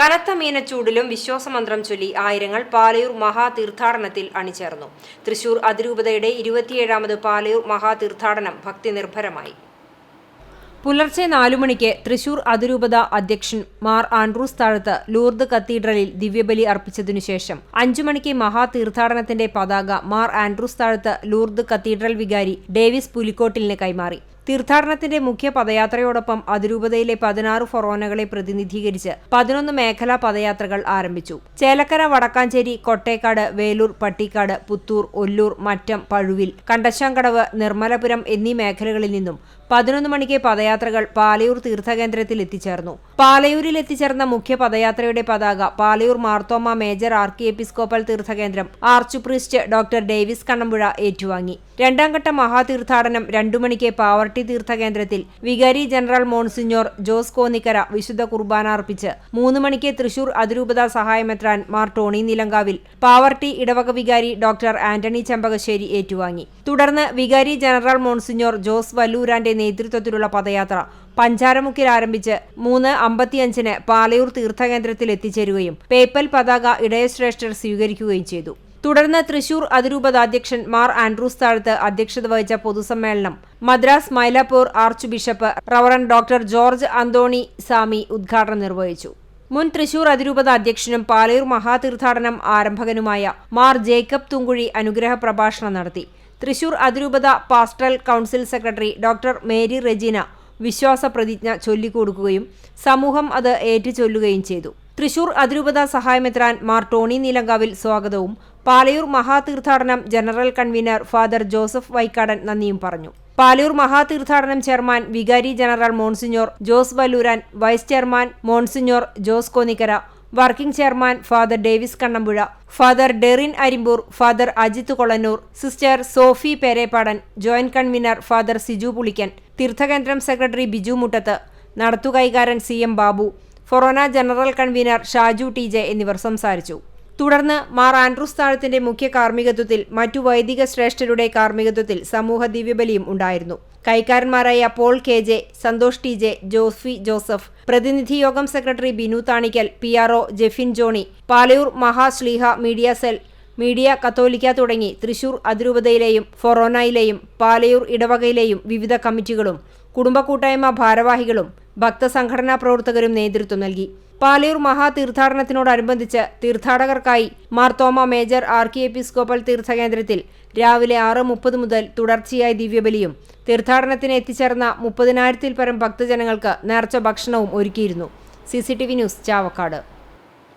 കനത്ത മീനച്ചൂടിലും വിശ്വാസമന്ത്രം ചൊല്ലി ആയിരങ്ങൾ പാലയൂർ മഹാതീർത്ഥാടനത്തിൽ അണിചേർന്നു. തൃശൂർ അതിരൂപതയുടെ ഇരുപത്തിയേഴാമത് പാലയൂർ മഹാതീർത്ഥാടനം ഭക്തി നിർഭരമായി പുലർച്ചെ നാലു മണിക്ക് തൃശൂർ അതിരൂപത അധ്യക്ഷൻ മാർ ആൻഡ്രൂസ് താഴത്ത് ലൂർദ് കത്തീഡ്രലിൽ ദിവ്യബലി അർപ്പിച്ചതിനുശേഷം അഞ്ചു മണിക്ക് മഹാതീർത്ഥാടനത്തിന്റെ പതാക Mar Andrews Thazhath Lourdes cathedral വികാരി ഡേവിസ് പുലിക്കോട്ടിലിന് കൈമാറി. തീർത്ഥാടനത്തിന്റെ മുഖ്യ പദയാത്രയോടൊപ്പം അതിരൂപതയിലെ പതിനാറ് ഫൊറോനകളെ പ്രതിനിധീകരിച്ച് പതിനൊന്ന് മേഖലാ പദയാത്രകൾ ആരംഭിച്ചു. ചേലക്കര വടക്കാഞ്ചേരി കൊട്ടേക്കാട് വേലൂർ പട്ടിക്കാട് പുത്തൂർ ഒല്ലൂർ മറ്റം പഴുവിൽ കണ്ടശാങ്കടവ് നിർമ്മലപുരം എന്നീ മേഖലകളിൽ നിന്നും പതിനൊന്ന് മണിക്ക് പദയാത്രകൾ പാലയൂർ തീർത്ഥകേന്ദ്രത്തിൽ എത്തിച്ചേർന്നു. പാലയൂരിൽ എത്തിച്ചേർന്ന മുഖ്യ പദയാത്രയുടെ പതാക Palayur Marthoma major archiepiscopal തീർത്ഥകേന്ദ്രം archpriest doctor Davis Kannampuzha ഏറ്റുവാങ്ങി. രണ്ടാം ഘട്ട മഹാതീർത്ഥാടനം രണ്ടു മണിക്ക് പാവർട്ടി തീർത്ഥകേന്ദ്രത്തിൽ വികാരി ജനറൽ മോൺസിഞ്ഞോർ ജോസ് കോന്നിക്കര വിശുദ്ധ കുർബാന അർപ്പിച്ച് മൂന്ന് മണിക്ക് തൃശൂർ അതിരൂപത സഹായമെത്രാൻ മാർ ടോണി നിലങ്കാവിൽ പാവർട്ടി ഇടവക വികാരി ഡോക്ടർ ആന്റണി ചെമ്പകശ്ശേരി ഏറ്റുവാങ്ങി. തുടർന്ന് വികാരി ജനറൽ മോൺസിഞ്ഞോർ ജോസ് വല്ലൂരാന്റെ നേതൃത്വത്തിലുള്ള പദയാത്ര പഞ്ചാരമുക്കിൽ ആരംഭിച്ച് മൂന്ന് അമ്പത്തിയഞ്ചിന് പാലയൂർ തീർത്ഥകേന്ദ്രത്തിൽ എത്തിച്ചേരുകയും പേപ്പൽ പതാക ഇടയശ്രേഷ്ഠർ സ്വീകരിക്കുകയും ചെയ്തു. തുടർന്ന് തൃശൂർ അതിരൂപത അധ്യക്ഷൻ മാർ ആൻഡ്രൂസ് താഴത്ത് അധ്യക്ഷത വഹിച്ച പൊതുസമ്മേളനം Madras Mylapore archbishop reverend doctor George Antony Samy ഉദ്ഘാടനം നിർവഹിച്ചു. മുൻ തൃശൂർ അതിരൂപത അധ്യക്ഷനും പാലയൂർ മഹാതീർത്ഥാടനം ആരംഭകനുമായ മാർ ജേക്കബ് തുങ്കുഴി അനുഗ്രഹ പ്രഭാഷണം നടത്തി. തൃശൂർ അതിരൂപത pastoral council secretary doctor Mary Regina വിശ്വാസ പ്രതിജ്ഞ ചൊല്ലിക്കൊടുക്കുകയും സമൂഹം അത് ഏറ്റുചൊല്ലുകയും ചെയ്തു. തൃശൂർ അതിരൂപത സഹായമെത്രാൻ മാർ ടോണി നീലങ്കാവിൽ സ്വാഗതവും. Palayur മഹാതീർത്ഥാടനം general convener father Joseph Vaikkadan നന്ദിയും പറഞ്ഞു. പാലൂർ മഹാതീർത്ഥാടനം ചെയർമാൻ വികാരി general monsignor Jose Valluran vice chairman monsignor Jose Konnikkara working chairman father Davis Kannampuzha father Derin Arimpur father Ajith Kolannur sister Sophie Perepadan joint convener father Siju Pulikkan തീർത്ഥകേന്ദ്രം secretary Biju Muttath നടത്തുകൈകാരൻ C M Babu ഫൊറോന general convener Shaju T J എന്നിവർ സംസാരിച്ചു. തുടർന്ന് Mar Andrews താഴത്തിന്റെ മുഖ്യ കാർമ്മികത്വത്തിൽ മറ്റു വൈദിക ശ്രേഷ്ഠരുടെ കാർമ്മികത്വത്തിൽ സമൂഹ ദിവ്യബലിയും ഉണ്ടായിരുന്നു. കൈക്കാരന്മാരായ Paul K J Santhosh T J Josphy Joseph പ്രതിനിധി യോഗം secretary Binu Thanikkal P R O Jefin Johnny Palayur മഹാശ്ലീഹ media cell media കത്തോലിക്ക തുടങ്ങി തൃശൂർ അതിരൂപതയിലെയും ഫൊറോനയിലെയും പാലയൂർ ഇടവകയിലെയും വിവിധ കമ്മിറ്റികളും കുടുംബ കൂട്ടായ്മ ഭാരവാഹികളും ഭക്തസംഘടനാ പ്രവർത്തകരും നേതൃത്വം നൽകി. പാലയൂർ മഹാതീർത്ഥാടനത്തിനോടനുബന്ധിച്ച് തീർത്ഥാടകർക്കായി മാർത്തോമ മേജർ ആർക്കി എപ്പിസ്കോപ്പൽ തീർത്ഥകേന്ദ്രത്തിൽ രാവിലെ ആറ് മുപ്പത് മുതൽ തുടർച്ചയായി ദിവ്യബലിയും തീർത്ഥാടനത്തിന് എത്തിച്ചേർന്ന മുപ്പതിനായിരത്തിൽ പരം ഭക്തജനങ്ങൾക്ക് നേർച്ച ഭക്ഷണവും ഒരുക്കിയിരുന്നു. C News Chavakkad.